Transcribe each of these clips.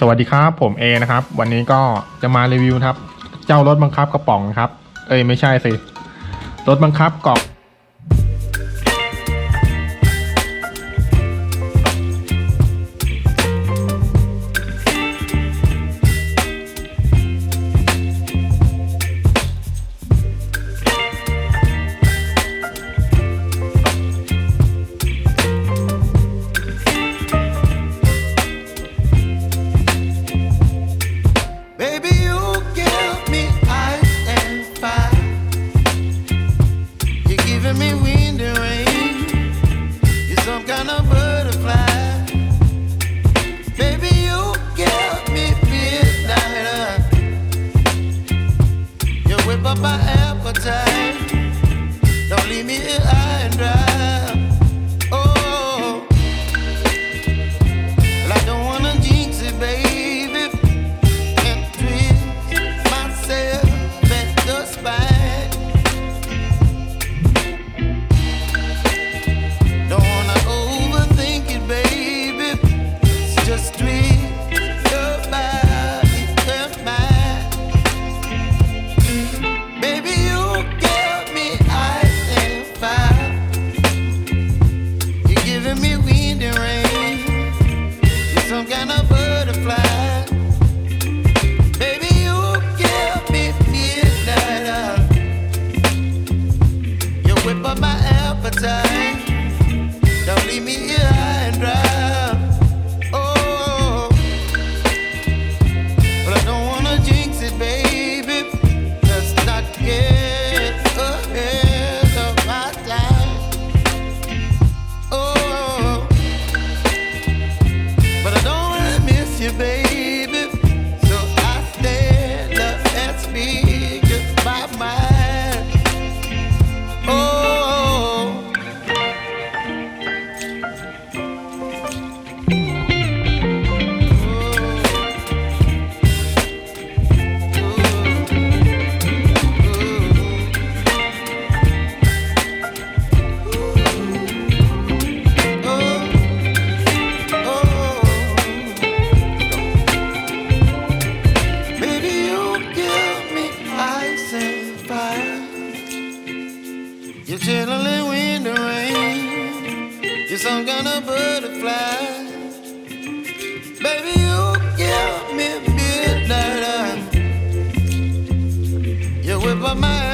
สวัสดีครับผมเอนะครับ วันนี้ก็จะมารีวิวครับ เจ้ารถบังคับกระป๋องครับ เอ้ยไม่ใช่สิ รถบังคับกล่อง my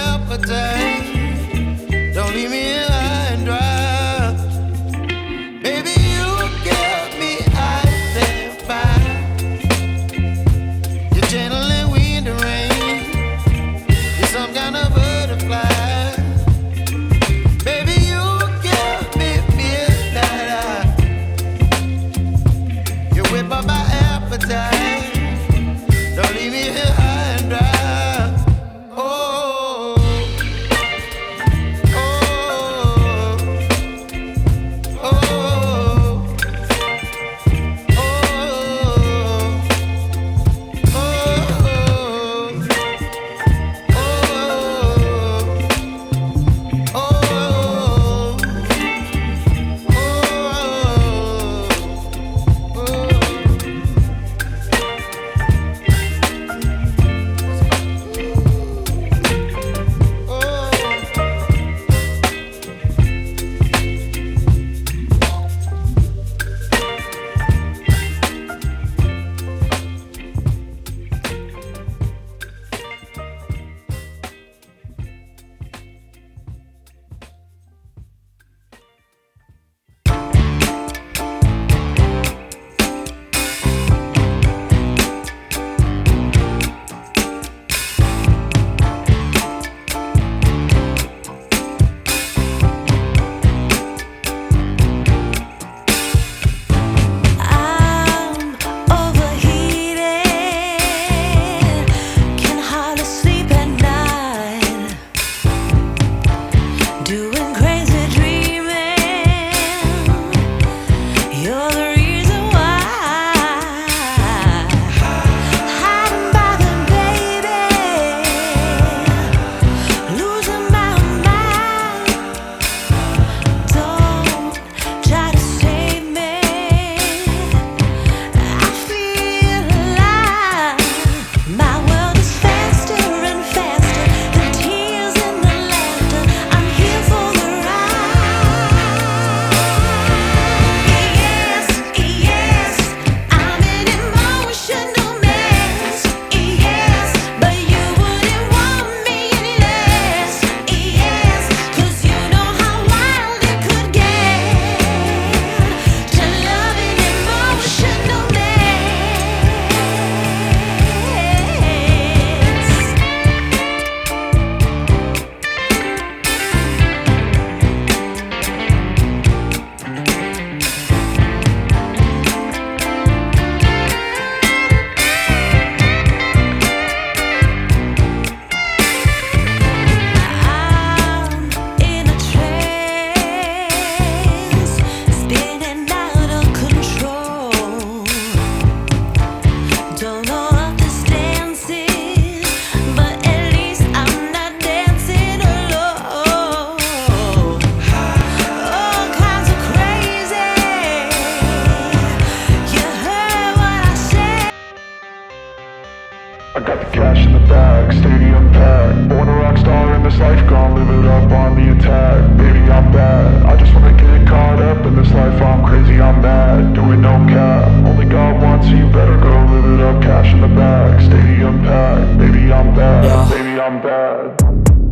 this life, gonna live it up on the attack. Baby, I'm bad. I just wanna get caught up in this life. I'm crazy, I'm mad. Doing no cap. Only one, so you better go live it up. Cash in the bag, stadium packed. Baby, I'm bad. Yeah. Baby, I'm bad.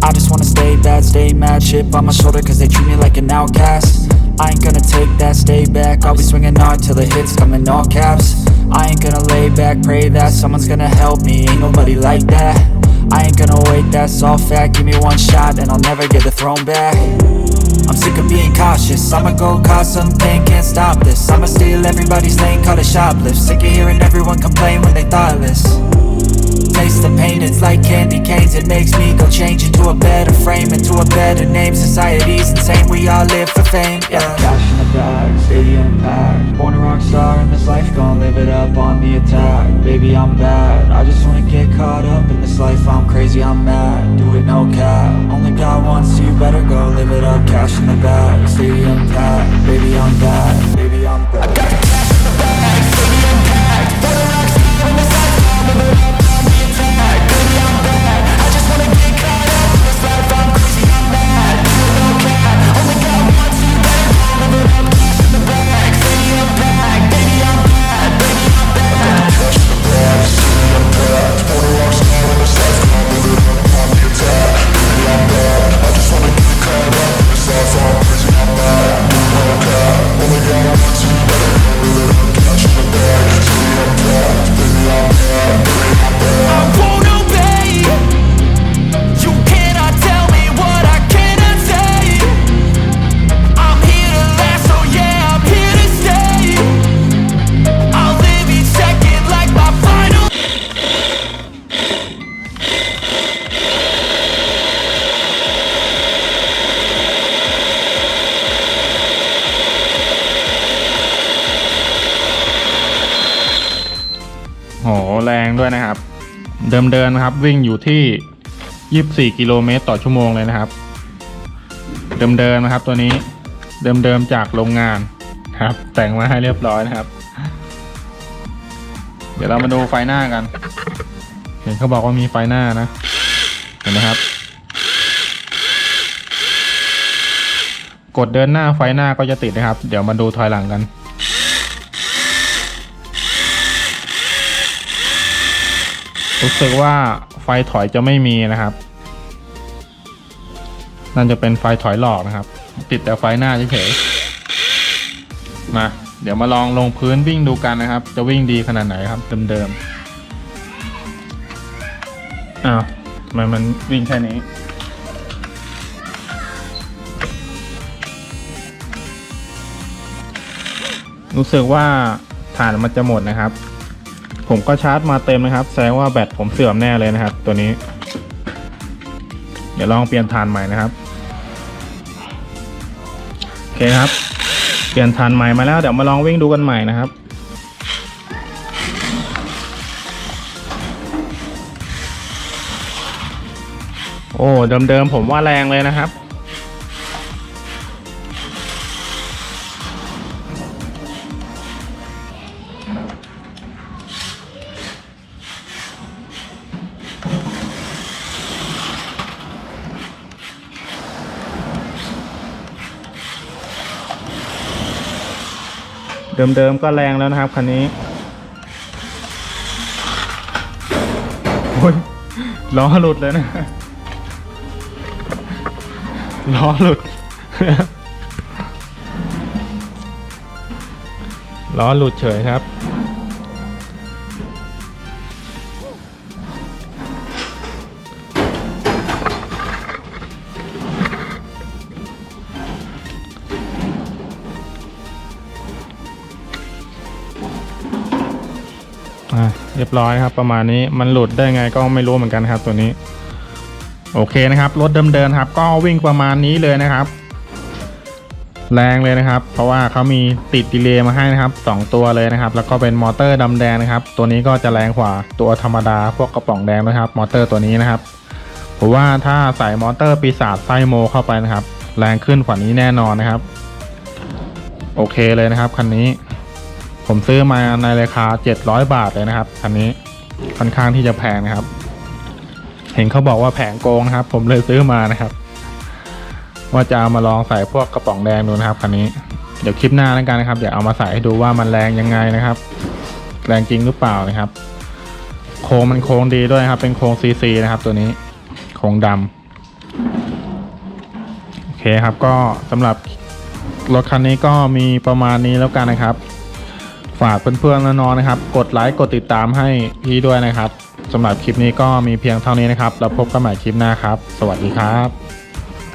I just wanna stay bad, stay mad Chip on my shoulder cause they treat me like an outcast I ain't gonna take that, stay back I'll be swinging hard till the hits come in all caps I ain't gonna lay back, pray that someone's gonna help me Ain't nobody like that I ain't gonna wait, that's all fact Give me one shot and I'll never get the throne back. I'm sick of being cautious. I'ma go cause something, can't stop this. I'ma steal everybody's lane, call it shoplift. Sick of hearing everyone complain when they thoughtless. Taste the pain, it's like candy canes. It makes me go change into a better frame Into a better name, society's insane We all live for fame, yeah Stadium packed. Born a rock star in this life Gonna live it up on the attack. Baby, I'm bad. I just wanna get caught up in this life. I'm crazy, I'm mad. Do it no cap. Only got one, so you. Better go live it up. Cash in the bag, stadium packed. Baby, I'm bad. Baby, โหแรงด้วยนะครับ เดิมเดินนะครับ วิ่งอยู่ที่ 24 กิโลเมตรต่อชั่วโมงเลยนะครับ เดิมเดินนะครับตัวนี้เดิมเดิมจากโรงงานครับ แต่งมาให้เรียบร้อยนะครับ เดี๋ยวเรามาดูไฟหน้ากัน เห็นเขาบอกว่ามีไฟหน้านะ เห็นไหมครับ กดเดินหน้าไฟหน้าก็จะติดนะครับ เดี๋ยวมาดูถอยหลังกัน รู้สึกว่าไฟถอยจะไม่มีนะครับนั่นจะเป็นไฟถอยหลอกนะครับ ติดแต่ไฟหน้าเฉยๆมาเดี๋ยวมาลองลงพื้นวิ่งดูกันนะครับ จะวิ่งดีขนาดไหนครับเดิมๆอ้าวทำไมมันวิ่งแค่นี้รู้สึกว่าฐานมันจะหมดนะครับ ผมก็ชาร์จมาเต็มนะครับ แสดงว่าแบตผมเสื่อมแน่เลยนะครับ ตัวนี้ เดี๋ยวลองเปลี่ยนฐานใหม่นะครับโอเคครับ เปลี่ยนฐานใหม่มาแล้วเดี๋ยวมาลองวิ่งดูกันใหม่นะครับโอ้เดิมๆผมว่าแรงเลยนะครับ เดิมๆก็แรงแล้วนะครับคันนี้โอ้ยล้อหลุดเลยนะล้อหลุดล้อหลุดเฉยครับ อะเรียบร้อยครับประมาณนี้มันหลุดได้ไงก็ไม่รู้เหมือนกันครับตัวนี้ โอเคนะครับรถเดิมๆครับ ก็วิ่งประมาณนี้เลยนะครับ แรงเลยนะครับ เพราะว่าเขามีติดดีเลย์มาให้นะครับสองตัวเลยนะครับ แล้วก็เป็นมอเตอร์ดำแดงนะครับ ตัวนี้ก็จะแรงกว่าตัวธรรมดาพวกกระป๋องแดงนะครับ มอเตอร์ตัวนี้นะครับผมว่าถ้าใส่มอเตอร์ปีศาจไซโมเข้าไปนะครับ แรงขึ้นกว่านี้แน่นอนนะครับ โอเคเลยนะครับคันนี้ ผมซื้อมาในราคา 700 บาทเลยนะครับคันนี้ค่อนข้างที่จะแพงนะครับ เห็นเขาบอกว่าแผงโกงนะครับ ผมเลยซื้อมานะครับ ว่าจะเอามาลองใส่พวกกระป๋องแดงดูนะครับคันนี้เดี๋ยวคลิปหน้าแล้วกันนะครับเดี๋ยวเอามาใส่ให้ดูว่ามันแรงยังไงนะครับ แรงจริงหรือเปล่านะครับ โครงมันโค้งดีด้วยครับ เป็นโครงซีซีนะครับ ตัวนี้โครงดำโอเคครับก็สำหรับรถคันนี้ก็มีประมาณนี้แล้วกันนะครับ ฝากเพื่อนๆและน้องๆนะครับ กดไลค์กดติดตามให้พี่ด้วยนะครับสำหรับคลิปนี้ก็มีเพียงเท่านี้นะครับ แล้วพบกันใหม่คลิปหน้าครับ สวัสดีครับ